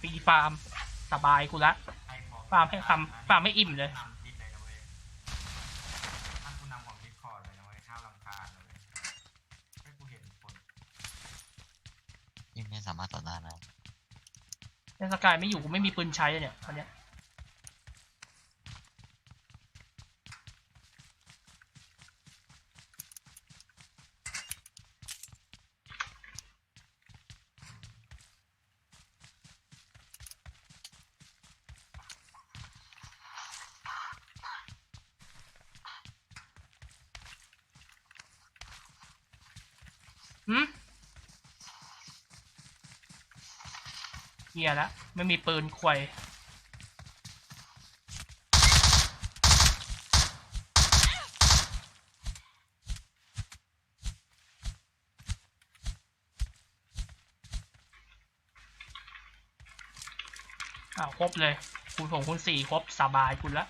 ไปปีฟาร์มสบายกูละใครบอกฟาร์มให้คำฟาร์มให้อิ่มเลยนำดิสเลยนะเว้ยถ้ากูนำของดิสคอร์ดเลยนะเว้ยห้ามรำคาญนะเลยให้กูเห็นผลยิ่งไม่สามารถต่อต้านได้เทศกายไม่อยู่กูไม่มีปืนใช้เลยเนี่ยตอนเนี้ย หืมเฮียละไม่มีปืนควยอ้าวครบเลย คูณผงคูณสี่ครบสบายคุณละ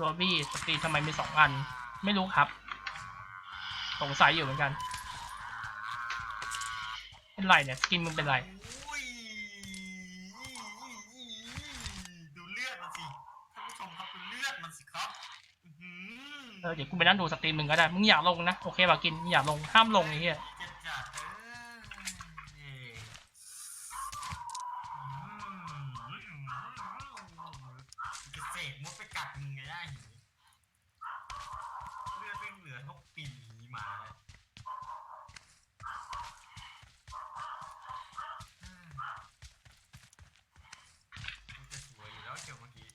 โรบี้สตรีทำไมมีสองอัน ไม่รู้ครับ สงสัยอยู่เหมือนกัน เป็นไรเนี่ย สกินมึงเป็นไร อุ้ยดูเลือดมันสิท่านผู้ชมครับดูเลือดมันสิครับอื้อหือ เออเดี๋ยวกูไปนั่งดูสตรีมมึงก็ได้ มึงอยากลงนะ โอเคป่ะกินมึงอยากลงห้ามลงไอ้เหี้ย เจ็ดจัดเออเย่อืมจะเสกมดไปกัดมึงไงได้หิเลือดไม่เหลือเท่าปีหมาเลยอืมกูจะสวยอยู่แล้วเชียวเมื่อกี้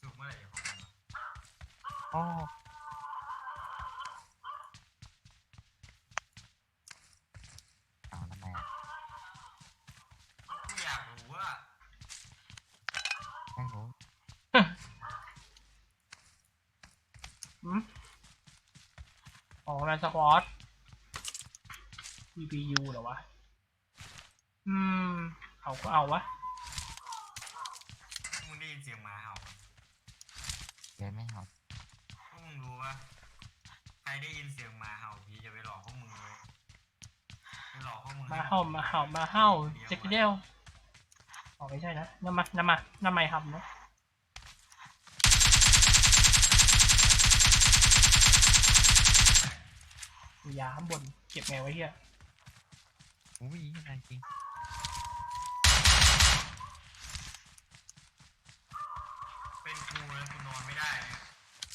สุกเมื่อไหร่จะพอกันวะ อ๋อเอาทำไมอะกูอยากรู้ว่าไม่รู้หืมอ๋อแมนสควอต CPU เหรอวะ อืม เอาก็เอาวะ มึงได้ยินเสียงหมาเห่าปะ เดี๋ยวไม่เอา พวกมึงรู้ว่าใคร ได้ยินเสียงหมาเห่าผีจะไปหลอกพวกมึงเลยไปหลอกพวกมึงมาเห่ามาเห่ามาเห่าเจ็กเดียวอ๋อไม่ใช่นะน้ำมาน้ำมาน้ำไม่ทำนะมียาข้างบนเก็บไงไว้เฮียอุ้ยอะไรจริงเป็นกูแล้วกูนอนไม่ได้เลย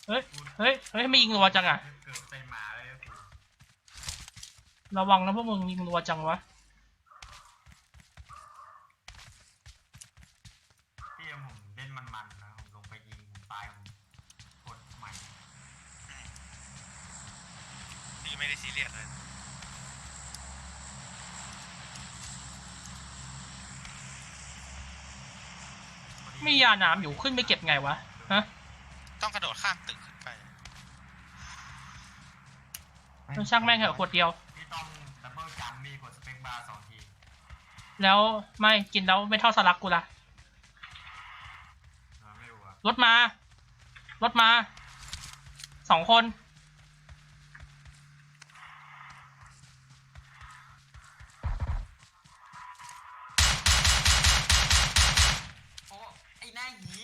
เฮ้ยกูเฮ้ย เฮ้ย ไม่ยิงรัวจังอะ เกิดใส่หมาเลยกู ระวังนะพวกมึงยิงรัวจังวะพี่เอ็มผมเล่นมันๆนะผมลงไปยิงผมตายผมกดใหม่พี่ไม่ได้ซีเรียสเลยพอดีมียาน้ำอยู่ขึ้นไปเก็บไงวะฮะต้องกระโดดข้ามตึกขึ้นไปต้องช่างแม่งเหอะขวดเดียว แล้วไม่กินแล้วไม่เท่าสลักกูละเออไม่รู้อะรถมารถมาสองคน โอ้ไอ้หน้าหี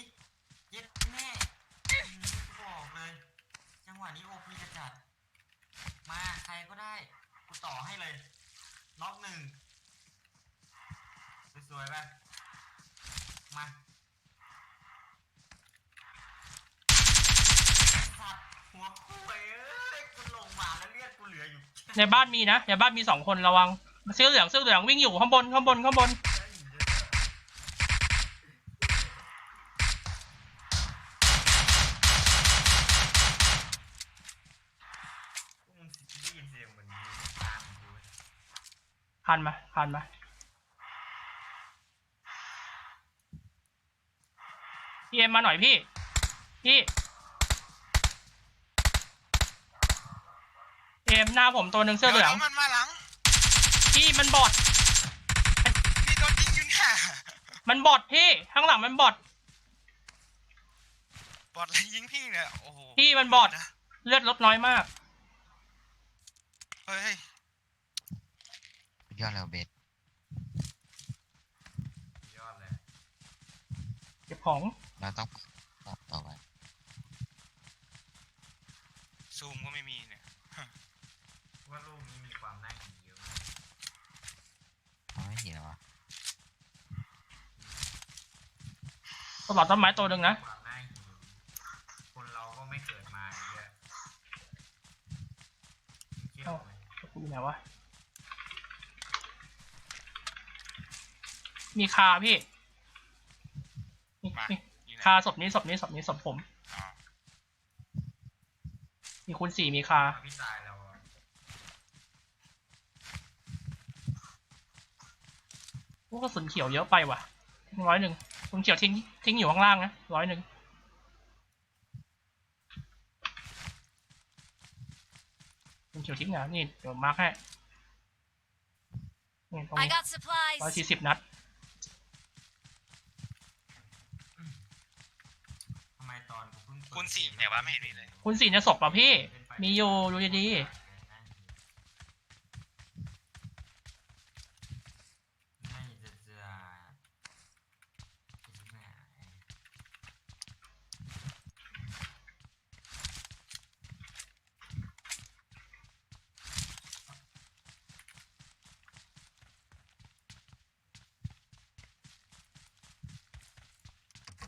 เย็ดแม่อื้อหือกูบอกเลย จังหวะนี้โอพีจะจัด มาใครก็ได้ กูต่อให้เลย น็อกหนึ่งสวยๆไปมาสัตว์หัวคุยเอ้ยกูลงมาแล้วเลือดกูเหลืออยู่ ในบ้านมีนะในบ้านมีสองคนระวังเสื้อเหลืองเสื้อเหลืองวิ่งอยู่ข้างบนข้างบนข้างบน ได้ยินเสียงเหมือนมีตามกูเว้ยผ่านมาผ่านมาพี่เอ็มมาหน่อยพี่ พี่เอ็ มหน้าผมตัวหนึ่งเสื้อเหลืองดี๋ยวมันมาหลังพี่มันบอดพี่โดนยิงอยู่เนี่ยมันบอดพี่ข้างหลังมันบอด บอดเลยยิงพี่เนี่ยโอ้โหพี่มันบอด นะเลือดลดน้อยมาก เฮ้ยสุดยอดเลยเบสยอดเลยเก็บของเราต้องต่อต่อไปซูมก็ไม่มีเนี่ย ว่าลูกนี้มีความน่าหิวเยอะมากเขาไม่เห็นเหรอวะตลอดต้นไม้ตัวหนึ่งนะ ความน่าหิวคนเราก็ไม่เกิดมาเยอะเชื่อไหมกูอยู่ไหนวะ มีคาพี่นี่มานี่อยู่ไหนคาศพนี้ศพนี้ศพนี้ศพผม อ๋อมีคูณสี่มีคา พี่ตายแล้วอะ พวกกระสุนเขียวเยอะไปว่ะร้อยหนึ่งกระสุนเขียวทิ้งทิ้งอยู่ข้างล่างนะร้อยหนึ่งกระสุนเขียวทิ้งนะนี่เดี๋ยวมาร์คให้นี่ตรง I นี้ got supplies. ร้อยสี่สิบนัดทำไมตอนกูเพิ่งเปิดคุณสี่เนี่ยว่าไม่เห็นมีเลยคูณสี่จะศพป่ะพี่ มีอยู่ดูดีไม่จะจะจะไม่หาย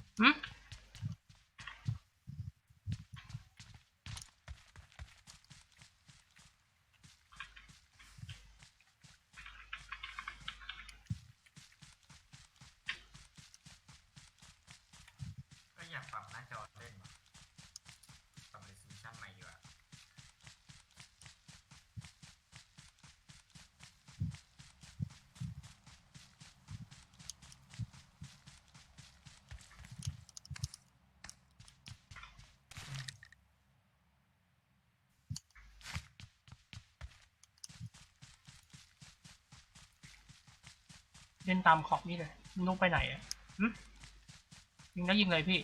ๆหืม ก็อยาก ปรับหน้าจอเล่นว่ะปรับ resolution ใหม่อยู่อะเล่นตามขอบนี่เลยลูกไปไหนอะยิงแล้วยิงเลยพี่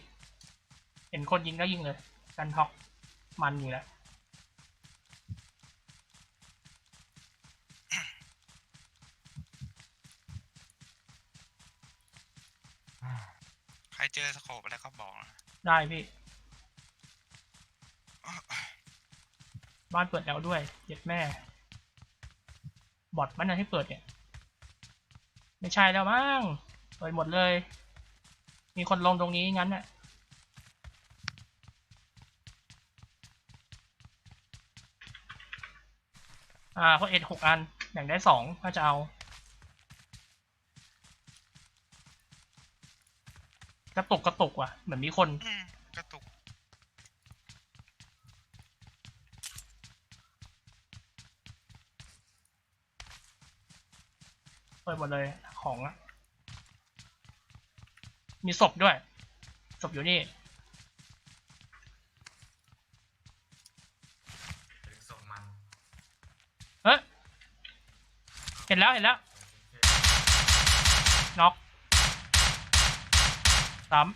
เห็นคนยิงแล้วยิงเลยกันท็อกมันอยู่แล้วใครเจอสโคปอะไรก็บอกนะได้พี่ บ้านเปิดแล้วด้วยเย็ดแม่ บอทมันนะให้เปิดเนี่ย ไม่ใช่แล้วมั้งเปิดหมดเลย มีคนลงตรงนี้งั้นน่ะ อ่าเพราะเอ็ดหกอันแบ่งได้สองถ้าจะเอา กระตุกกระตุกว่ะ เหมือนมีคน อืมกระตุกเปิดหมดเลยของอะมีศพด้วย ศพอยู่นี่ หรือส่งมัน เฮ้ย เห็ นแล้วเห็นแล้วน็อกสาม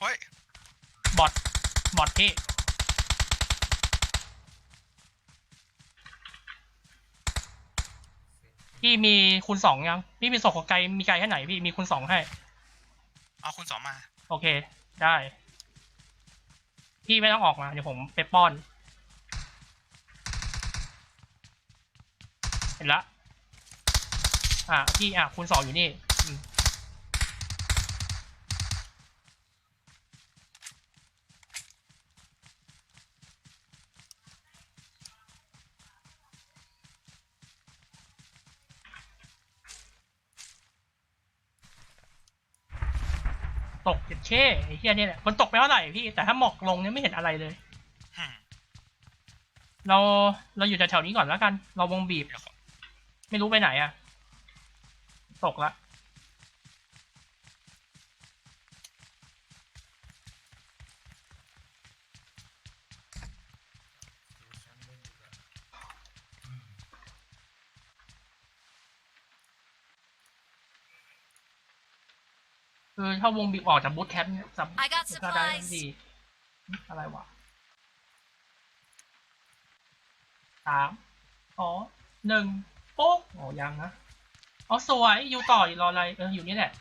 เฮ้ยบอทบอทพี่พี่มีคูณสองยัง พี่มีศพของไกลมีไกลแค่ไหนพี่มีคูณสองให้ เอาคุณสองมา โอเค ได้ พี่ไม่ต้องออกมา เดี๋ยวผมไปป้อน เห็นละ อะพี่อะคูณสองอยู่นี่อืมตกเจ็ดเช่ ไอ้เหี้ยเนี่ยแหละมันตกไปเท่าไหร่พี่ แต่ถ้าหมอกลงเนี่ยไม่เห็นอะไรเลยอืมเราเราอยู่แถวๆนี้ก่อนแล้วกัน เราวงบีบเดี๋ยวขอไม่รู้ไปไหนอะตกละ ดูฉันเล่นดีกว่าอืม คือ ถ้าวงบีบออกจากบูทแคมป์เนี่ยสับ I got ก็ได้ supplies ดีอะไรวะสามสองหนึ่งโป๊กอ๋อยังนะอ๋อสวยอยู่ต่ออยู่รออะไรเอออยู่นี่แหละ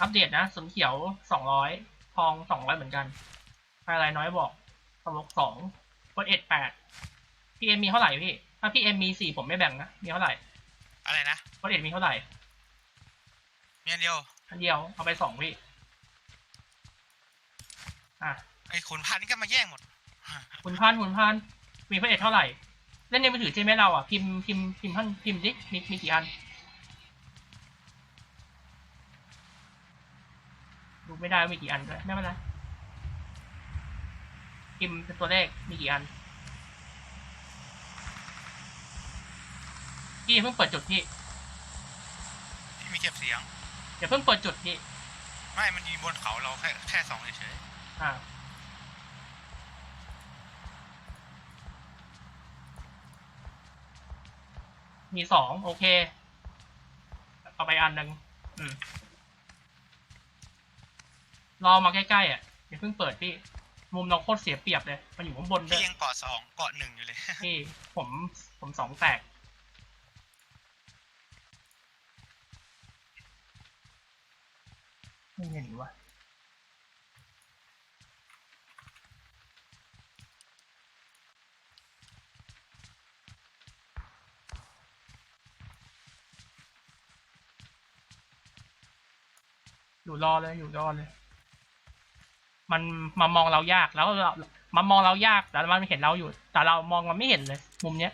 อัปเดตนะสนเขียวสองร้อยทองสองร้อยเหมือนกันอะไรน้อยบอกสลกสองกดเอ็ดแปดพีเอ็มมีเท่าไหร่พี่ ถ้าพีเอ็มมีสี่ผมไม่แบ่งนะ มีเท่าไหร่ อะไรนะกดเอ็ดมีเท่าไหร่มีอันเดียวอันเดียวเอาไปสองพี่อะไอ้ขุนพันธุ์นี่ก็มาแย่งหมดคุณพันคุณพันมีพระเอกเท่าไหร่ เล่นในมือถือใช่ไหมเราอะพิมพ์พิมพ์พิมพ์ท่านพิมพ์ดิมีมีกี่อัน ดูไม่ได้ว่ามีกี่อันด้วยไม่เป็นไรพิมพ์เป็นตัวเลขมีกี่อัน พี่อย่าเพิ่งเปิดจุดพี่ที่มีเก็บเสียง อย่าเพิ่งเปิดจุดพี่ไม่ มันอยู่บนเขาเราแค่แค่สองเฉยอ่ามีสองโอเคเอาไปอันหนึ่งอืมรอมาใกล้ๆอะอย่าเพิ่งเปิดพี่ มุมเราโคตรเสียเปรียบเลย มันอยู่ข้างบนๆด้วพี่ยยังเกาะสองเกาะหนึ่งอยู่เลย พี่ผมผมสองแตก ไม่เห็นวะอยู่รอเลยอยู่รอเลย มันมามองเรายากแล้วเรามามองเรายากแต่มันเห็นเราอยู่ แต่เรามองมันไม่เห็นเลย มุมเนี้ย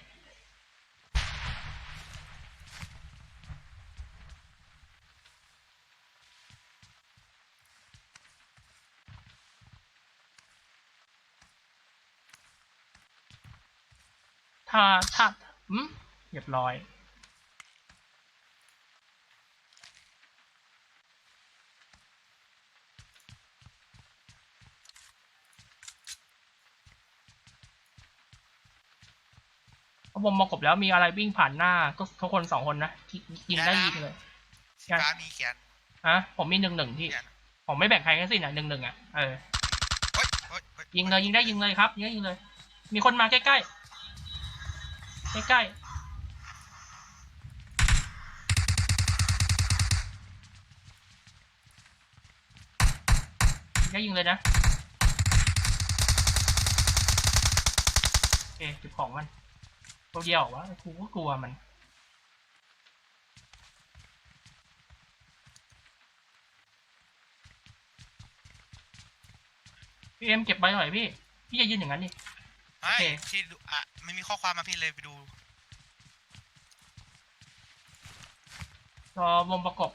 ถ้าถ้าอืมเรียบร้อยพอผมมากบแล้วมีอะไรวิ่งผ่านหน้าก็ทุกคนสองคนนะยิงยิงได้ยิงเลยสีฟ้ามีเขียนอะผมมีหนึ่งหนึ่งที่เขียนผมไม่แบ่งใครทั้งสิ้นอะหนึ่งหนึ่งอะเออเฮ้ยเฮ้ยเฮ้ยิงเลยยิงได้ยิงเลยครับยิงได้ยิงเลย มีคนมาใกล้ใกล้ ใกล้ใกล้ยิงเลยนะโอเคเก็บของมันตัวเดียววะกูก็กลัวมันพี่เอ็มเก็บใบหน่อยพี่ พี่จะยืนอย่างนั้นดิ เฮ้ยโอเค ที่ดูอะไม่มีข้อความมาพี่เลยไปดู รอวงประกบ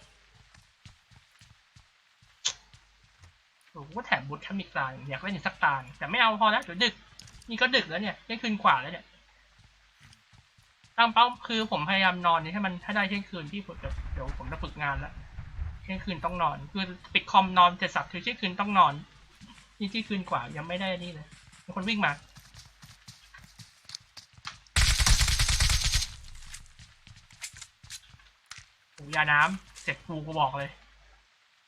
โอ้โหแถมบุตรถ้ามีกลางอยากเล่นอีกสักตาหนึ่งแต่ไม่เอาพอแล้วเดี๋ยวดึก นี่ก็ดึกแล้วเนี่ยได้คืนกว่าแล้วเนี่ย ตั้งเป้าคือผมพยายามนอนนี่ให้มันถ้าได้เที่ยงคืนพี่ผมจะเดี๋ยวผมจะฝึกงานแล้วเที่ยงคืนต้องนอน คือปิดคอมนอนเสร็จสับคือเที่ยงคืนต้องนอน นี่ที่คืนกว่ายังไม่ได้นี่เลยมีคนวิ่งมา ยาน้ำเสร็จกูกูบอกเลย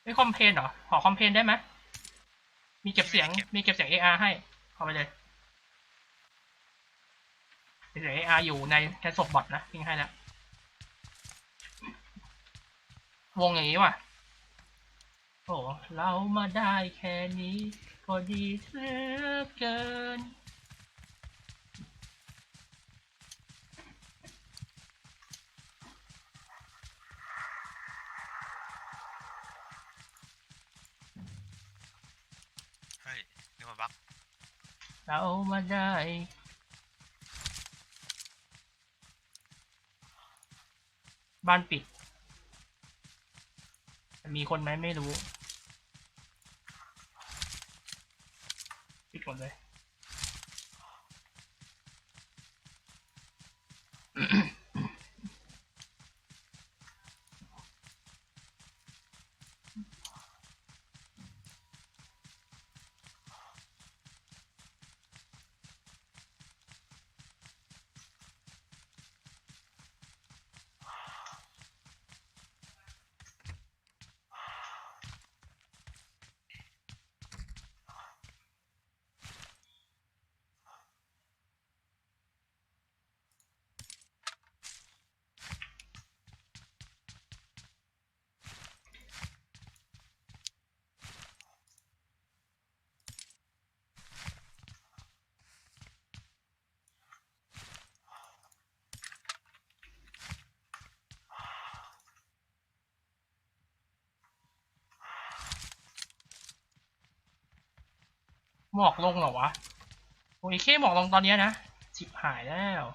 ไม่คอมเพลนเหรอ ขอคอมเพลนได้ไหมมีเก็บเสียง มีเก็บเสียง AR ให้ เอาไปเลยเก็บเสียง AR อยู่ในแค่ศพบอทนะทิ้งให้แล้ว วงอย่างนี้ว่ะ โอ้เรามาได้แค่นี้ ก็ดีเหลือเกิน เฮ้ยเดี๋ยวมาบัก เอามาได้บ้านปิด มีคนไหมไม่รู้ ปิดหมดเลย หมอกลงเหรอวะโอ้ยแค่หมอกลงตอนเนี้ยนะชิบหายแล้ว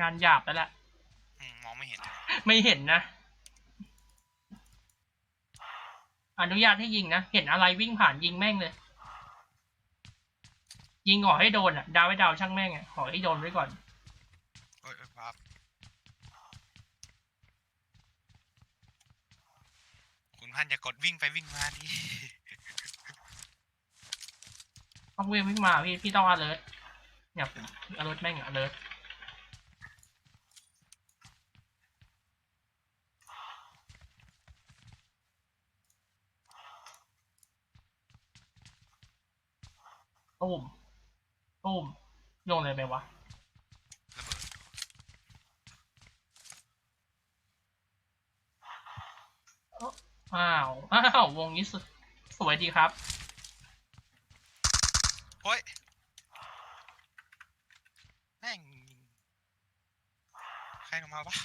งานหยาบแล้วแหละอืมมองไม่เห็น ไม่เห็นนะ อนุญาตให้ยิงนะ เห็นอะไรวิ่งผ่านยิงแม่งเลย ยิงขอให้โดนอะ ดาวไว้ดาวช่างแม่งอะ ขอให้โดนไว้ก่อนโอ้ยโอ้ยครับคุณพันอย่ากดวิ่งไปวิ่งมาดิต้องวิ่งวิ่งมาพี่พี่ต้อง alert เนี่ย alert แม่ง alert ตุ้มตุ้มโยนเลยไปวะระเบิดอ้าวอ้าววงนี้สสวยดีครับโอ้ยแม่งใครลงมาวะ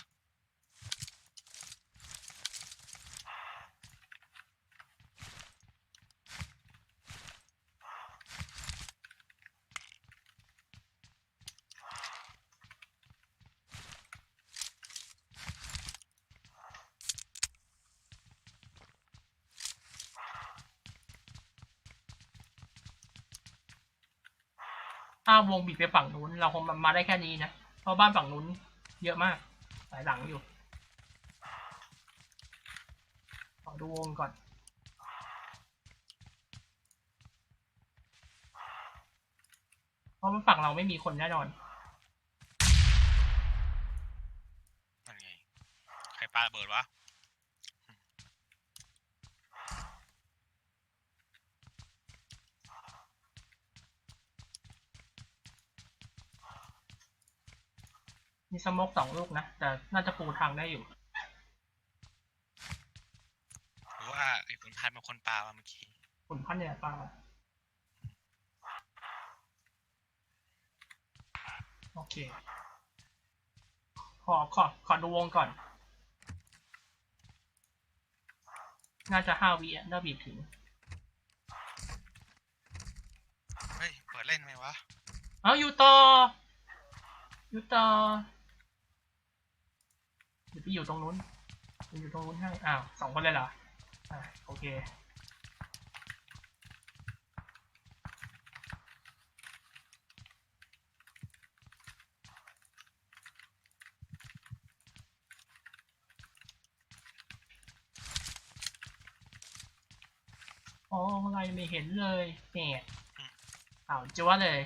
วงบีบไปฝั่งนู้น เราคงมาได้แค่นี้นะ เพราะบ้านฝั่งนู้นเยอะมาก หลายหลังอยู่ขอดูวงก่อนเพราะว่าฝั่งเราไม่มีคนแน่นอนนั่นไง ใครปาระเบิดวะ มี สโมกสองลูกนะ แต่น่าจะปูทางได้อยู่หรือว่าไอ้คุณพันเป็นคนปามาเมื่อกี้ขุนพันเนี่ยปลาโอเค ขอขอขอดูวงก่อน น่าจะห้าวิอะน่าบีบถึง เฮ้ย เปิดเล่นไหมวะ เอาอยู่ต่อ อยู่ต่อเดี๋ยว พี่อยู่ตรงนู้นพี่อยู่ตรงนู้นให้อ้าวสองคนเลยเหรออ่าโอเคโอ้อะไรไม่เห็นเลยเนี่ยอ้าวจัวเลย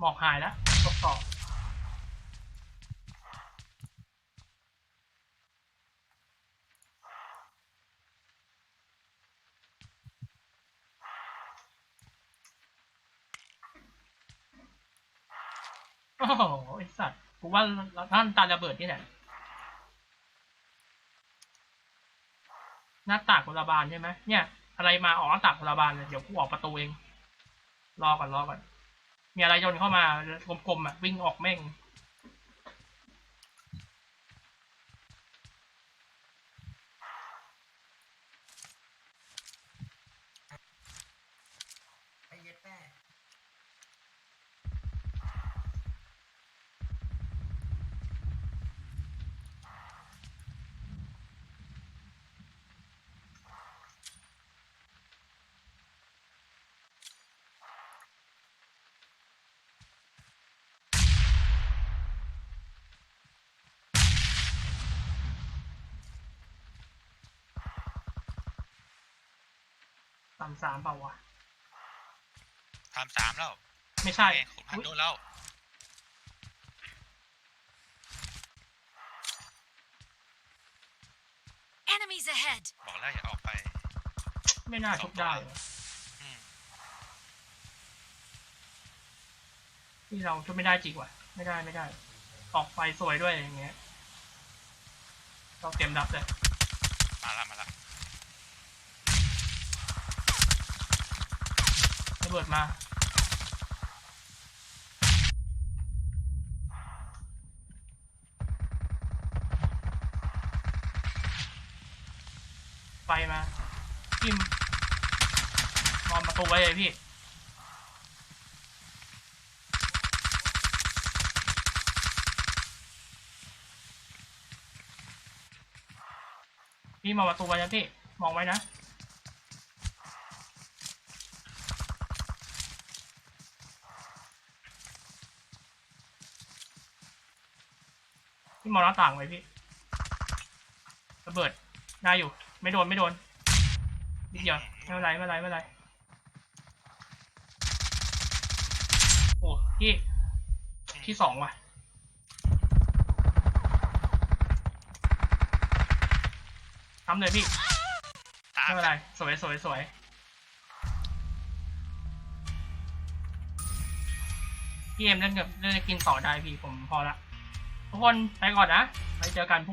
หมอกหายแล้วตกต่อโอ้โหไอสัตว์กูว่าท่านตาระเบิดนี่แหละ หน้าตางคนละบานใช่ไหมเนี่ย อะไรมาออกหน้าตางคนละบานเลยเดี๋ยวกูออกประตูเอง รอก่อนรอก่อน มีอะไรโยนเข้ามากลมๆอะวิ่งออกแม่งามสามเปล่าวะทำสามแล้วไม่ใช่เอ้ยคุณพันอุ๊ยโดนแล้ว Enemies ahead! บอกแล้วอย่าออกไป ไม่น่าชุบได้วะอืมที่เราชุบไม่ได้จริงว่ะ ไม่ได้ไม่ได้ ออกไฟสวยด้วยอย่างเงี้ยเราเตรียมรับเลยมาละมาละ ระเบิดมาไฟมาทิมมองประตูไว้เลยพี่พี่มองประตูไว้นะพี่มองไว้นะ พี่มองหน้าต่างไว้พี่ระเบิดได้อยู่ ไม่โดนไม่โดนนิดเดียวไม่เป็นไรไม่เป็นไรไม่เป็นไรโอ้พี่ที่สองว่ะทำเลยพี่ไม่เป็นไรสวยสวยสวยพี่เอ็มเล่นกับเล่นกินต่อได้พี่ผมพอละ ทุกคนไปก่อนนะไปเจอกันพรุ่ง